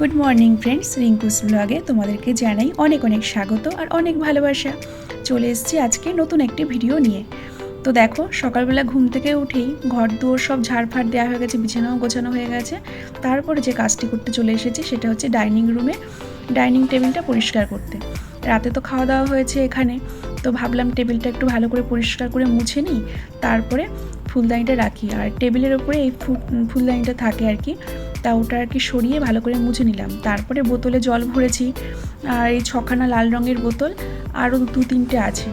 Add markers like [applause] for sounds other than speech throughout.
Good morning friends Rinku's ব্লগে তোমাদেরকে জানাই অনেক অনেক স্বাগত আর অনেক ভালোবাসা। চলে এসেছি আজকে নতুন একটি ভিডিও নিয়ে। তো দেখো, সকালবেলা ঘুম থেকে উঠেই ঘর দুয়ার সব ঝাড়ফাড় দেওয়া হয়ে গেছে, বিছানাও গোছানো হয়ে গেছে। তারপরে যে কাজটি করতে চলে এসেছি সেটা হচ্ছে ডাইনিং রুমে ডাইনিং টেবিলটা পরিষ্কার করতে। রাতে তো খাওয়া দাওয়া হয়েছে এখানে। তো ভাবলাম টেবিলটা একটু ভালো করে পরিষ্কার করে মুছে নিই, তারপরে ফুলদানিটা রাখি। আর টেবিলের ওপরে এই ফুলদানিটা থাকে আর কি, তা ওটা আর কি সরিয়ে ভালো করে মুছে নিলাম। তারপরে বোতলে জল ভরেছি, আর এই ছখানা লাল রঙের বোতল আরও দু তিনটে আছে।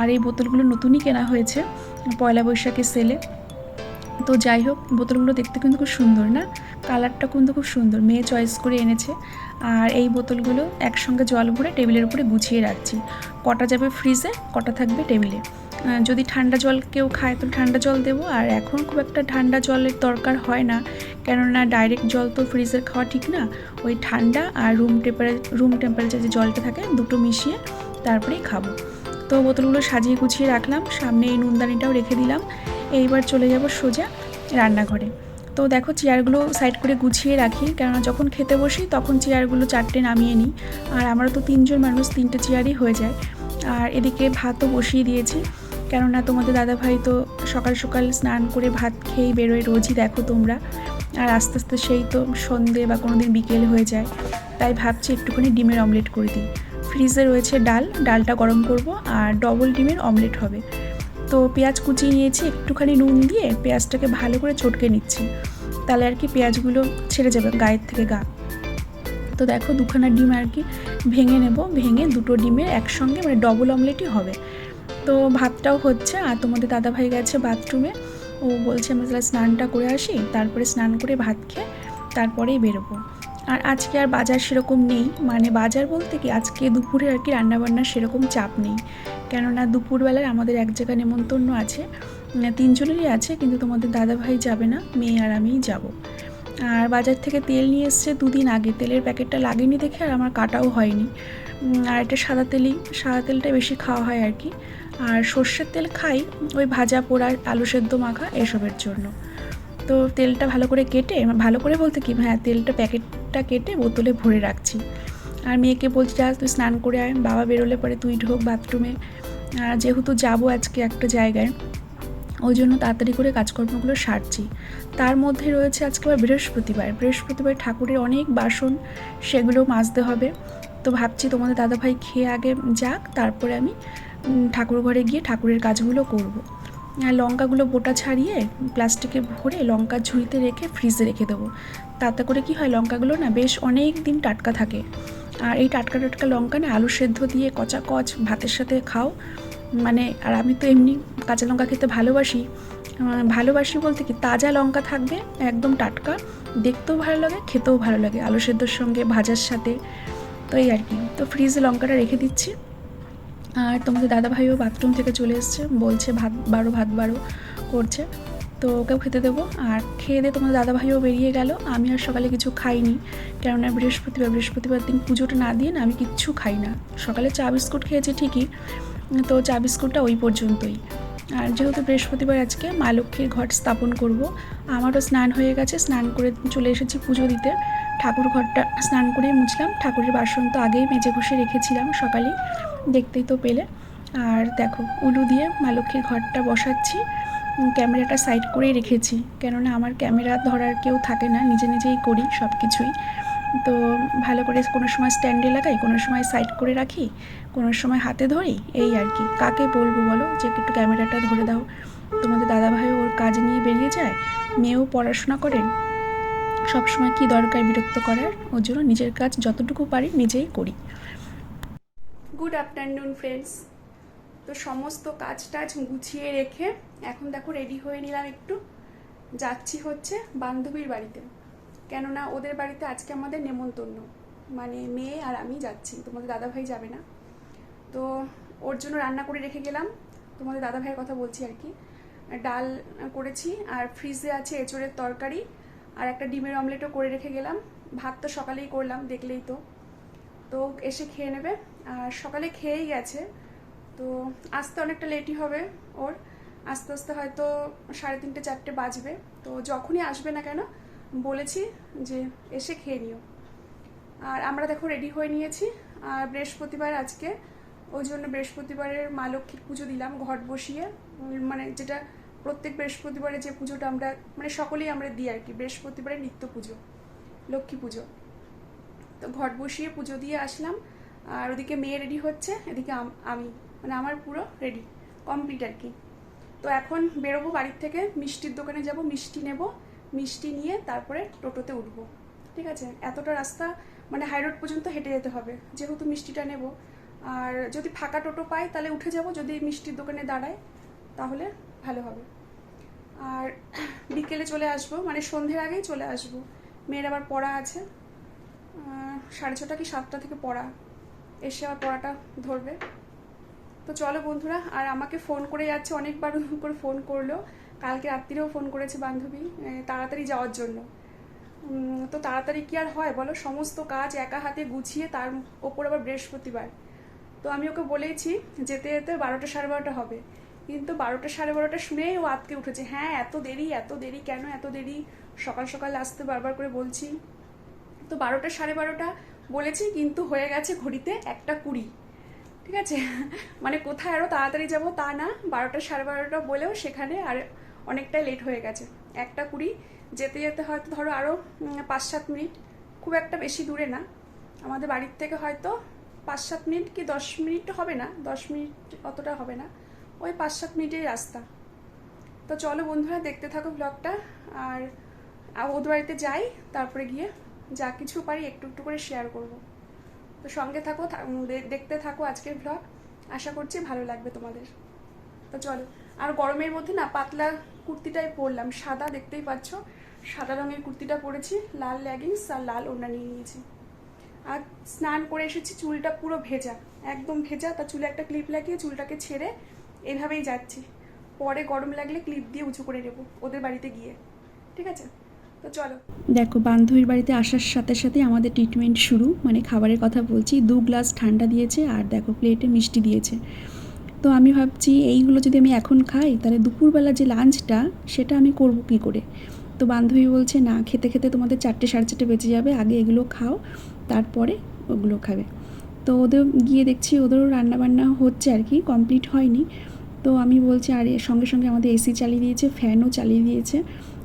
আর এই বোতলগুলো নতুনই কেনা হয়েছে, পয়লা বৈশাখের সেলে তো যাই হোক, বোতলগুলো দেখতে কিন্তু খুব সুন্দর, না? কালারটা কিন্তু খুব সুন্দর। মেয়ে চয়েস করে এনেছে। আর এই বোতলগুলো একসঙ্গে জল ভরে টেবিলের উপরে গুছিয়ে রাখছি। কটা যাবে ফ্রিজে, কটা থাকবে টেবিলে। যদি ঠান্ডা জল কেউ খায় তো ঠান্ডা জল দেবো। আর এখন খুব একটা ঠান্ডা জলের দরকার হয় না। কেননা ডাইরেক্ট জল তো ফ্রিজের খাওয়া ঠিক না। ওই ঠান্ডা আর রুম টেম্পারে রুম টেম্পারেচার যে জলটা থাকে, দুটো মিশিয়ে তারপরেই খাব। তো বোতলগুলো সাজিয়ে গুছিয়ে রাখলাম। সামনে এই নুনদানিটাও রেখে দিলাম। এইবার চলে যাব সোজা রান্নাঘরে। তো দেখো চেয়ারগুলো সাইড করে গুছিয়ে রাখি, কেননা যখন খেতে বসি তখন চেয়ারগুলো চারটে নামিয়ে নিই। আর আমরা তো তিনজন মানুষ, তিনটে চেয়ারই হয়ে যায়। আর এদিকে ভাতও বসিয়ে দিয়েছি, কেননা তোমাদের দাদাভাই তো সকাল সকাল স্নান করে ভাত খেয়েই বেরোয় রোজই, দেখো তোমরা। আর আস্তে আস্তে সেই তো সন্ধে বা কোনো দিন বিকেল হয়ে যায়। তাই ভাবছি একটুখানি ডিমের অমলেট করে দিই। ফ্রিজে রয়েছে ডাল, ডালটা গরম করব, আর ডবল ডিমের অমলেট হবে। তো পেঁয়াজ কুচিয়ে নিয়েছি, একটুখানি নুন দিয়ে পেঁয়াজটাকে ভালো করে চটকে নিচ্ছি। তাহলে আর কি পেঁয়াজগুলো ছেড়ে যাবে গায়ের থেকে গা। তো দেখো দুখানা ডিম আর কি ভেঙে নেব, ভেঙে দুটো ডিমের একসঙ্গে মানে ডবল অমলেটই হবে। তো ভাতটাও হচ্ছে, আর তোমাদের দাদাভাই গেছে বাথরুমে ও বলছে আমি তাহলে স্নানটা করে আসি, তারপরে স্নান করে ভাত খেয়ে তারপরেই বেরোবো। আর আজকে আর বাজার সেরকম নেই মানে বাজার বলতে কি, আজকে দুপুরে আর কি রান্নাবান্নার সেরকম চাপ নেই। কেননা দুপুরবেলায় আমাদের এক জায়গায় নেমন্তন্ন আছে তিনজনেরই আছে, কিন্তু তোমাদের দাদাভাই যাবে না, মেয়ে আর আমিই যাব। আর বাজার থেকে তেল নিয়ে এসছে দুদিন আগে, তেলের প্যাকেটটা লাগেনি দেখে আর আমার কাটাও হয়নি। আর এটা সাদা তেলই, সাদা তেলটা বেশি খাওয়া হয় আর কি। আর সর্ষের তেল খাই, ওই ভাজা, পোড়া, আলু সেদ্ধ, মাখা, এসবের জন্য। তো তেলটা ভালো করে কেটে, ভালো করে বলতে কি হ্যাঁ তেলটা প্যাকেটটা কেটে বোতলে ভরে রাখছি। আর মেয়েকে বলছি যা তুই স্নান করে আয়, বাবা বেরোলে পরে তুই ঢোক বাথরুমে। আর যেহেতু যাব আজকে একটা জায়গায়, ওই জন্য তাড়াতাড়ি করে কাজকর্মগুলো সারছি। তার মধ্যে রয়েছে আজকে আবার বৃহস্পতিবার। বৃহস্পতিবার ঠাকুরের অনেক বাসন, সেগুলো মাজতে হবে। তো ভাবছি তোমাদের দাদাভাই খেয়ে আগে যাক, তারপরে আমি ঠাকুর ঘরে গিয়ে ঠাকুরের কাজগুলো করব। আর লঙ্কাগুলো বোটা ছাড়িয়ে প্লাস্টিকে ভরে লঙ্কার ঝুড়িতে রেখে ফ্রিজে রেখে দেবো। তাতে করে কি হয়, লঙ্কাগুলো না বেশ অনেক দিন টাটকা থাকে। আর এই টাটকা টাটকা লঙ্কা না আলু সেদ্ধ দিয়ে কচা কচ, ভাতের সাথে খাও। মানে আর আমি তো এমনি কাঁচা লঙ্কা খেতে ভালোবাসি। ভালোবাসি বলতে কি, তাজা লঙ্কা থাকবে একদম টাটকা, দেখতেও ভালো লাগে, খেতেও ভালো লাগে আলু সেদ্ধর সঙ্গে, ভাজার সাথে। তো এই আর কি, তো ফ্রিজে লঙ্কাটা রেখে দিচ্ছি। আর তোমাদের দাদাভাইও বাথরুম থেকে চলে এসছে, বলছে ভাত বারো ভাত বারো করছে। তো ওকেও খেতে দেবো। আর খেয়ে দিয়ে তোমাদের দাদাভাইও বেরিয়ে গেল। আমি আর সকালে কিছু খাইনি। কেননা বৃহস্পতিবার বৃহস্পতিবার দিন পুজোটা না দিয়ে না আমি কিচ্ছু খাই না। সকালে চা বিস্কুট খেয়েছি ঠিকই, তো চা বিস্কুটটা ওই পর্যন্তই। আর যেহেতু বৃহস্পতিবার আজকে, মা লক্ষ্মীর ঘট স্থাপন করব। আমারও স্নান হয়ে গেছে, স্নান করে চলে এসেছি পুজো দিতে। ঠাকুর ঘরটা স্নান করেই মুছলাম। ঠাকুরের বাসন তো আগেই মেজে ঘষে রেখেছিলাম সকালেই, দেখতেই তো পেলে। আর দেখো, উলু দিয়ে মা লক্ষ্মীর ঘরটা বসাচ্ছি। ক্যামেরাটা সাইড করেই রেখেছি। কেননা আমার ক্যামেরা ধরার কেউ থাকে না, নিজে নিজেই করি সব কিছুই তো ভালো করে কোনো সময় স্ট্যান্ডে লাগাই, কোনো সময় সাইড করে রাখি, কোনো সময় হাতে ধরি, এই আর কি। কাকে বলব বলো? যে একটু ক্যামেরাটা ধরে দাও। তোমাদের দাদাভাই ওর কাজ নিয়ে বেরিয়ে যায়, মেয়েও পড়াশোনা করে। সবসময় কি দরকার বিরক্ত করার? ওর জন্য নিজের কাজ যতটুকু পারি নিজেই করি। গুড আফটারনুন ফ্রেন্ডস তো সমস্ত কাজ টাজ গুছিয়ে রেখে এখন দেখো রেডি হয়ে নিলাম একটু। যাচ্ছি হচ্ছে বান্ধবীর বাড়িতে। কেননা ওদের বাড়িতে আজকে আমাদের নেমন্তন্ন। মানে মেয়ে আর আমি যাচ্ছি, তোমাদের দাদাভাই যাবে না। তো ওর জন্য রান্না করে রেখে গেলাম। তোমাদের দাদাভাইয়ের কথা বলছি আর কি। ডাল করেছি আর ফ্রিজে আছে এঁচড়ের তরকারি আর একটা ডিমের অমলেটও করে রেখে গেলাম। ভাত তো সকালেই করলাম, দেখলেই তো। তো এসে খেয়ে নেবে। আর সকালে খেয়েই গেছে। তো আসতে অনেকটা লেটই হবে ওর। আস্তে আস্তে হয়তো সাড়ে তিনটে, চারটে বাজবে। তো যখনই আসবে না কেন, বলেছি যে এসে খেয়ে নিও। আর আমরা দেখো রেডি হয়ে নিয়েছি। আর বৃহস্পতিবার আজকে, ওই জন্য বৃহস্পতিবারের মা লক্ষ্মীর পুজো দিলাম ঘট বসিয়ে। মানে যেটা প্রত্যেক বৃহস্পতিবারে যে পুজোটা আমরা মানে সকলেই আমরা দিই আর কি বৃহস্পতিবারের নিত্য পুজো, লক্ষ্মী পুজো। তো ঘট বসিয়ে পুজো দিয়ে আসলাম। আর ওদিকে মেয়ে রেডি হচ্ছে, এদিকে আমি। মানে আমার পুরো রেডি কমপ্লিট আর কি। তো এখন বেরোবো বাড়ির থেকে, মিষ্টির দোকানে যাব, মিষ্টি নেব, মিষ্টি নিয়ে তারপরে টোটোতে উঠবো। ঠিক আছে? এতটা রাস্তা মানে হাইরোড পর্যন্ত হেঁটে যেতে হবে। যেহেতু মিষ্টিটা নেব। আর যদি ফাঁকা টোটো পাই, তাহলে উঠে যাব, যদি মিষ্টির দোকানে দাঁড়ায় তাহলে ভালো হবে। আর বিকেলে চলে আসব মানে সন্ধ্যের আগেই চলে আসব। মেয়ের আবার পড়া আছে। সাড়ে ছটা কি সাতটা থেকে পড়া। এসে আবার পড়াটা ধরবে। তো চলো বন্ধুরা, আর আমাকে ফোন করে যাচ্ছে, অনেকবার [laughs] করে ফোন করল। কালকে রাত্রিরেও ফোন করেছে বান্ধবী তাড়াতাড়ি যাওয়ার জন্য। তো তাড়াতাড়ি কি আর হয় বলো? সমস্ত কাজ একা হাতে গুছিয়ে তার ওপর আবার বৃহস্পতিবার। তো আমি ওকে বলেইছি, যেতে যেতে বারোটা সাড়ে বারোটা হবে। কিন্তু বারোটা সাড়ে বারোটা শুনেই ও আতকে উঠেছে। হ্যাঁ এত দেরি এত দেরি, কেন এত দেরি? সকাল সকাল আসতে বারবার করে বলছি। তো বারোটা সাড়ে বারোটা বলেছি, কিন্তু হয়ে গেছে ঘড়িতে একটা কুড়ি। ঠিক আছে? মানে কোথায় আরও তাড়াতাড়ি যাব তা না, বারোটা সাড়ে বারোটা বলেও সেখানে আর অনেকটাই লেট হয়ে গেছে। একটা কুড়ি, যেতে যেতে হয়তো ধরো আরও পাঁচ সাত মিনিট, খুব একটা বেশি দূরে না। আমাদের বাড়ির থেকে হয়তো পাঁচ সাত মিনিট কি দশ মিনিট হবে না? দশ মিনিট অতটা হবে না। ওই পাঁচ সাত মিনিটের রাস্তা। তো চলো বন্ধুরা, দেখতে থাকো ব্লগটা আর ওদের বাড়িতে যাই, তারপরে গিয়ে যা কিছু পারি একটু একটু করে শেয়ার করব। তো সঙ্গে থাকো দেখতে থাকো আজকের ব্লগ আশা করছি ভালো লাগবে তোমাদের। তো চলো, আর গরমের মধ্যে না পাতলা কুর্তিটাই পরলাম। সাদা দেখতেই পাচ্ছ, সাদা রঙের কুর্তিটা পরেছি, লাল লেগিংস আর লাল ওড়না নিয়ে নিয়েছি। আর স্নান করে এসেছি, চুলটা পুরো ভেজা, একদম ভেজা। তার চুলে একটা ক্লিপ লাগিয়ে চুলটাকে ছেড়ে এভাবেই যাচ্ছি। পরে গরম লাগলে ক্লিপ দিয়ে উঁচু করে নেব ওদের বাড়িতে গিয়ে। ঠিক আছে? চলো। দেখো, বান্ধবীর বাড়িতে আসার সাথে সাথে আমাদের ট্রিটমেন্ট শুরু। মানে খাবারের কথা বলছি, দু গ্লাস ঠান্ডা দিয়েছে আর দেখো প্লেটে মিষ্টি দিয়েছে। তো আমি ভাবছি, এইগুলো যদি আমি এখন খাই, তাহলে দুপুরবেলা যে লাঞ্চটা সেটা আমি করব কী করে? তো বান্ধবী বলছে, না, খেতে খেতে তোমাদের চারটে সাড়ে চারটে বেঁচে যাবে, আগে এগুলো খাও, তারপরে ওগুলো খাবে। তো ওদের গিয়ে দেখছি, ওদেরও রান্নাবান্না হচ্ছে আর কি কমপ্লিট হয়নি। তো আমি বলছি, আর, সঙ্গে সঙ্গে আমাদের এসি চালিয়ে দিয়েছে ফ্যানও চালিয়ে দিয়েছে।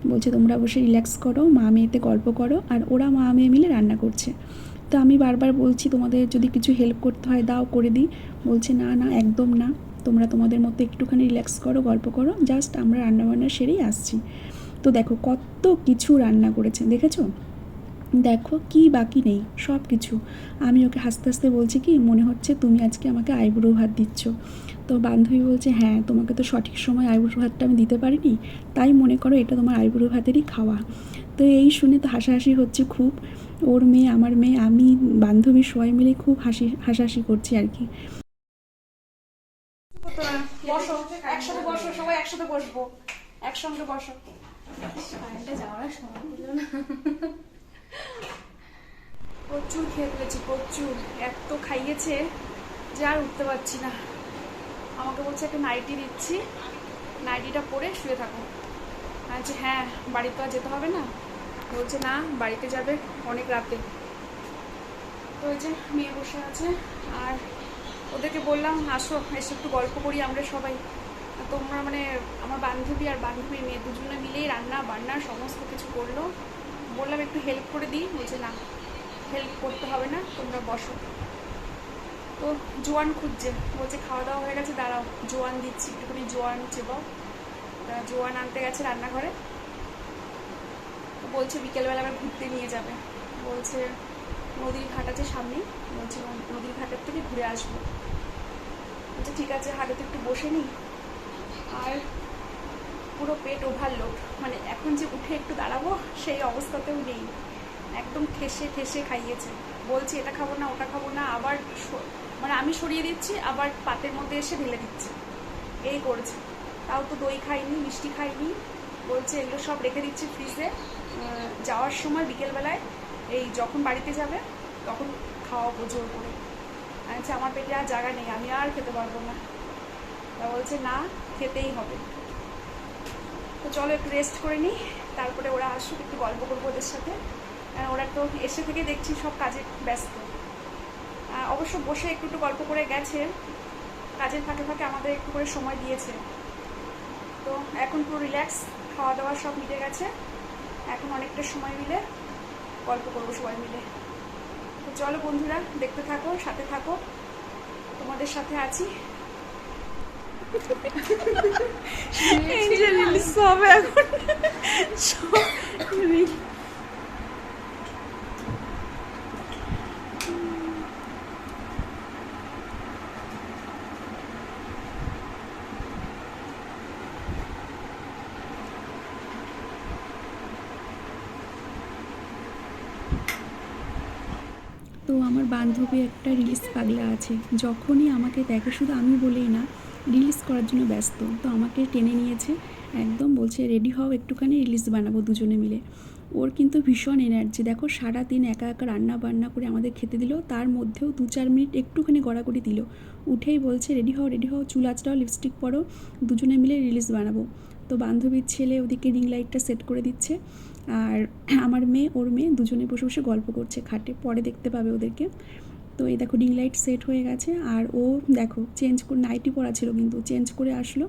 বলছে, তোমরা বসে রিল্যাক্স করো, মা মেয়েতে গল্প করো। আর ওরা মা মেয়ে মিলে রান্না করছে। তো আমি বারবার বলছি, তোমাদের যদি কিছু হেল্প করতে হয়, দাও, করে দিই। বলছে, না না, একদম না। তোমরা তোমাদের মতো একটুখানি রিল্যাক্স করো, গল্প করো। জাস্ট আমরা রান্নাবান্না সেরেই আসছি। তো দেখো, কত কিছু রান্না করেছে, দেখেছ? দেখো, কি বাকি নেই সব কিছু আমি ওকে হাসতে হাসতে বলছি কি, মনে হচ্ছে তুমি আজকে আমাকে আইব্রো ভাত দিচ্ছ। তো বান্ধবী বলছে হ্যাঁ তোমাকে তো সঠিক সময় আইবুড়ো ভাতটা আমি দিতে পারিনি, তাই মনে করো এটা তোমার আইবুড়ো ভাতেরই খাওয়া। তো এই শুনে তো হাসাহাসি হচ্ছে খুব। ওর মেয়ে, আমার মেয়ে, আমি বান্ধবী সবাই মিলে খুব হাসি, হাসাহাসি করছি আর কি। একসাথে একসাথে বসবো। প্রচুর খেয়ে ফেলেছি, প্রচুর। এত খাইয়েছে, যে আর উঠতে পারছি না। আমাকে বলছে একটা নাইটি দিচ্ছি। নাইটিটা পরে শুয়ে থাকো। বলছি হ্যাঁ বাড়িতে আর যেতে হবে না। বলছে, না, বাড়িতে যাবে অনেক রাতে। তো ওই যে মেয়ে বসে আছে, আর ওদেরকে বললাম, আসো, এসে, একটু গল্প করি আমরা সবাই। তোমরা মানে আমার বান্ধবী আর বান্ধবীর মেয়ে দুজনে মিলেই রান্না, বান্না, সমস্ত কিছু করল। বললাম, একটু হেল্প করে দিই। বলছে, না হেল্প করতে হবে না, তোমরা বসো। তো জোয়ান খুঁজছে। বলছে খাওয়া দাওয়া হয়ে গেছে, দাঁড়াও। জোয়ান দিচ্ছি, একটুখানি জোয়ান চেবাও। তা জোয়ান আনতে গেছে রান্নাঘরে। বলছে বিকেলবেলা আবার ঘুরতে নিয়ে যাবে। বলছে, নদীর ঘাট আছে সামনেই। বলছে, নদীর ঘাটের থেকে ঘুরে আসব। বলছে, ঠিক আছে হাটে একটু বসে নিই। আর পুরো পেট ওভারলোড মানে এখন যে উঠে একটু দাঁড়াবো, সেই অবস্থাতেও নেই। একদম ঠেসে ঠেসে খাইয়েছে। বলছি, এটা খাব না, ওটা খাব না। আবার মানে আমি সরিয়ে দিচ্ছি, আবার পাতের মধ্যে এসে ঢেলে দিচ্ছে। এই করেছে। তাও তো দই খাইনি, মিষ্টি খাইনি। বলছে এগুলো সব রেখে দিচ্ছি ফ্রিজে। যাওয়ার সময় বিকেলবেলায় এই যখন বাড়িতে যাবে, তখন খাওয়াবো জোর করে। বলছি, আমার পেটে আর জায়গা নেই, আমি আর খেতে পারব না। তা বলছে, না, খেতেই হবে। তো চলো একটু রেস্ট করে নিই, তারপরে ওরা আসুক, একটু গল্প করব ওদের সাথে। আর ওরা তো এসে থেকে দেখছি সব কাজে ব্যস্ত। অবশ্য বসে একটু একটু গল্প করে গেছে। কাজের ফাঁকে ফাঁকে আমাদের একটু করে সময় দিয়েছে। তো এখন পুরো রিল্যাক্স খাওয়া দাওয়া সব মিটে গেছে। এখন অনেকটা সময় মিলে গল্প করব সবাই মিলে। তো চলো বন্ধুরা দেখতে থাকো সাথে থাকো। তোমাদের সাথে আছি। এখন। [laughs] তো আমার বান্ধবী একটা রিলিজ পাগলা আছে। যখনই আমাকে দেখে, শুধু আমি বলেই না রিলিজ করার জন্য ব্যস্ত। তো আমাকে টেনে নিয়েছে, একদম বলছে রেডি হও, একটুখানি রিলিজ বানাবো দুজনে মিলে। ওর কিন্তু ভীষণ এনার্জি দেখো সারা দিন একা একা রান্না বান্না করে আমাদের খেতে দিল, তার মধ্যেও দু চার মিনিট একটুখানি গড়াগড়ি দিল। উঠেই বলছে রেডি হও রেডি হও, চুল আঁচড়াও লিপস্টিক পরো, দুজনে মিলে রিলিজ বানাবো। তো বান্ধবীর ছেলে ওদিকে রিং লাইটটা সেট করে দিচ্ছে। আর [clears throat] আমার মেয়ে, ওর মেয়ে দুজনে বসে বসে গল্প করছে খাটে, পরে দেখতে পাবে ওদেরকে। তো এই দেখো ডিং লাইট সেট হয়ে গেছে, আর ও দেখো চেঞ্জ করে নাইটি পরা ছিল কিন্তু চেঞ্জ করে আসলো।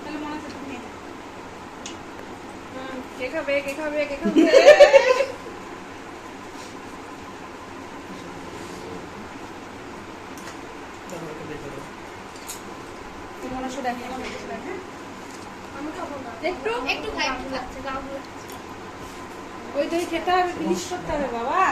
তাহলে মনে হচ্ছে তুমি হুম, কে খাবে কে খাবে কে একটু? একটু খাই ওই দই খেতে হবে ফিনিশ করতে হবে বাবা।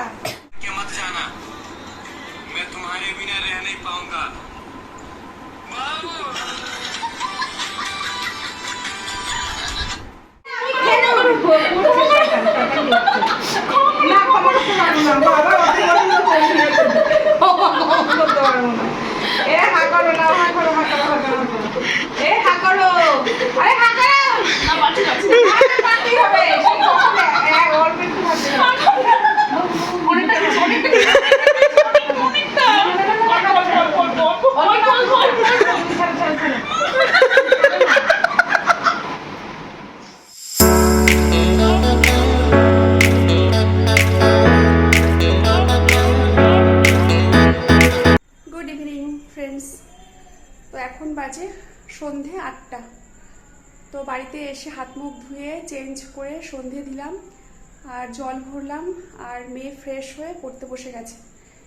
সন্ধে দিলাম, আর জল ভরলাম, আর মেয়ে ফ্রেশ হয়ে পড়তে বসে গেছে।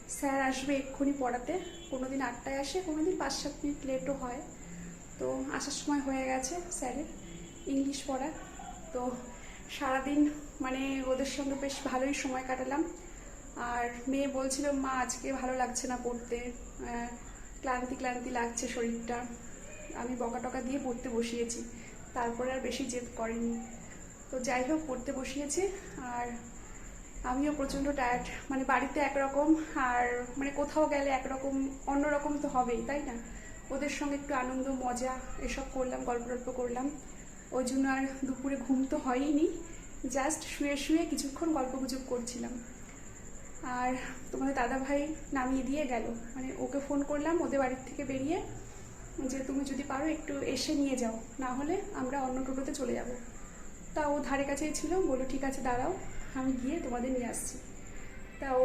স্যার আসবে এক্ষুনি পড়াতে কোনো দিন আটটায় আসে কোনো দিন পাঁচ সাত মিনিট লেটও হয়। তো আসার সময় হয়ে গেছে স্যারের ইংলিশ পড়া। তো সারাদিন মানে ওদের সঙ্গে বেশ ভালোই সময় কাটালাম। আর মেয়ে বলছিল, মা, আজকে ভালো লাগছে না পড়তে। ক্লান্তি ক্লান্তি লাগছে শরীরটা। আমি বকা টকা দিয়ে পড়তে বসিয়েছি। তারপরে আর বেশি জেদ করেনি। তো যাই হোক পড়তে বসিয়েছি। আর আমিও প্রচণ্ড টায়ার্ড মানে বাড়িতে একরকম আর মানে কোথাও গেলে একরকম, অন্যরকম তো হবেই, তাই না? ওদের সঙ্গে একটু আনন্দ, মজা, এসব করলাম গল্প টল্প করলাম। ওই জন্য আর দুপুরে ঘুম তো হয়ইনি জাস্ট শুয়ে শুয়ে কিছুক্ষণ গল্প গুজব করছিলাম। আর তোমাদের দাদা ভাই নামিয়ে দিয়ে গেল। মানে ওকে ফোন করলাম, ওদের বাড়ির থেকে বেরিয়ে যে, তুমি যদি পারো একটু এসে নিয়ে যাও, না হলে আমরা অন্য টোটোতে চলে যাব। তা ও ধারে কাছেই ছিল। বলল, ঠিক আছে, দাঁড়াও, আমি গিয়ে তোমাদের নিয়ে আসছি। তা ও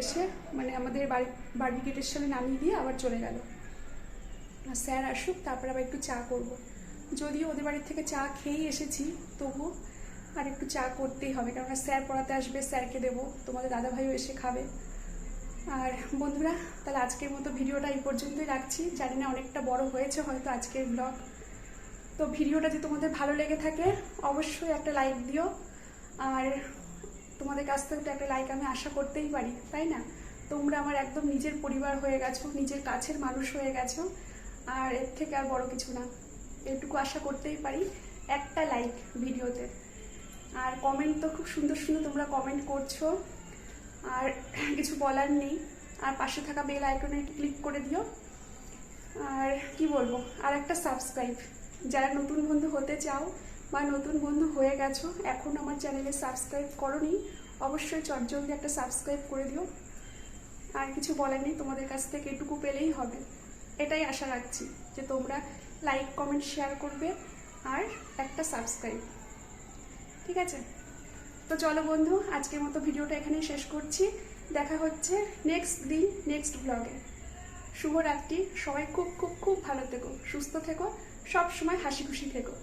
এসে মানে আমাদের বাড়ি বাড়ি গেটের সামনে নামিয়ে দিয়ে আবার চলে গেল। আর স্যার আসুক, তারপর আবার একটু চা করব। যদিও ওদের বাড়ির থেকে চা খেয়েই এসেছি তবু আর একটু চা করতেই হবে, কেননা স্যার পড়াতে আসবে, স্যারকে দেবো, তোমাদের দাদাভাইও এসে খাবে। আর বন্ধুরা, তাহলে আজকের মতো ভিডিওটা এই পর্যন্তই রাখছি। জানি না অনেকটা বড় হয়েছে হয়তো আজকের ব্লগ তো ভিডিওটা যদি তোমাদের ভালো লেগে থাকে, অবশ্যই একটা লাইক দিও। আর তোমাদের কাছ থেকে একটা লাইক আমি আশা করতেই পারি, তাই না? তোমরা আমার একদম নিজের পরিবার হয়ে গেছো, নিজের কাছের মানুষ হয়ে গেছো, আর এর থেকে আর বড় কিছু না। এটুকু আশা করতেই পারি, একটা লাইক ভিডিওতে। আর কমেন্ট তো খুব সুন্দর সুন্দর তোমরা কমেন্ট করছ, আর কিছু বলার নেই। আর পাশে থাকা বেল আইকনে ক্লিক করে দিও। আর কি বলব? আর একটা সাবস্ক্রাইব যারা নতুন বন্ধু হতে চাও বা নতুন বন্ধু হয়ে গেছো, এখন আমার চ্যানেলে সাবস্ক্রাইব করনি, অবশ্যই চটজলদি একটা সাবস্ক্রাইব করে দিও। আর কিছু বলার নেই, তোমাদের কাছ থেকে এটুকু পেলেই হবে। এটাই আশা রাখছি যে তোমরা লাইক কমেন্ট শেয়ার করবে আর একটা সাবস্ক্রাইব ঠিক আছে? তো চলো বন্ধু, আজকের মতো ভিডিওটা এখানেই শেষ করছি। দেখা হচ্ছে নেক্সট দিন নেক্সট ব্লগে শুভরাত্রি, সবাই খুব খুব খুব ভালো থেকো, সুস্থ থেকো। সব সময় হাসি খুশি থেকো।